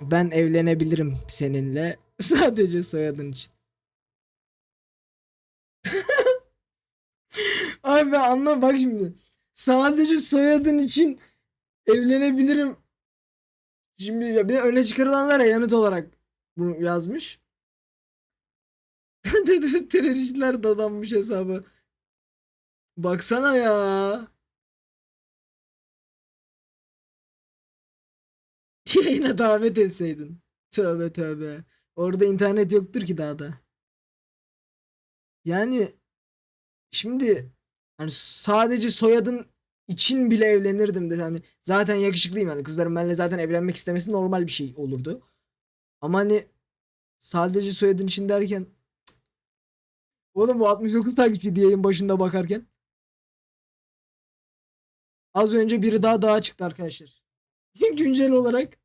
Ben evlenebilirim seninle sadece soyadın için. Abi ben anla bak şimdi. Sadece soyadın için evlenebilirim. Şimdi ya bir öne çıkarılanlara yanıt olarak bunu yazmış. Teröristler dadanmış hesabı. Baksana ya. Yayına davet etseydin. Tövbe tövbe. Orada internet yoktur ki daha da. Yani şimdi hani sadece soyadın için bile evlenirdim de hani zaten yakışıklıyım yani kızların benimle zaten evlenmek istemesi normal bir şey olurdu. Ama hani sadece soyadın için derken Oğlum bu 69 takipçi yayın başında bakarken. Az önce biri daha daha çıktı arkadaşlar. Güncel olarak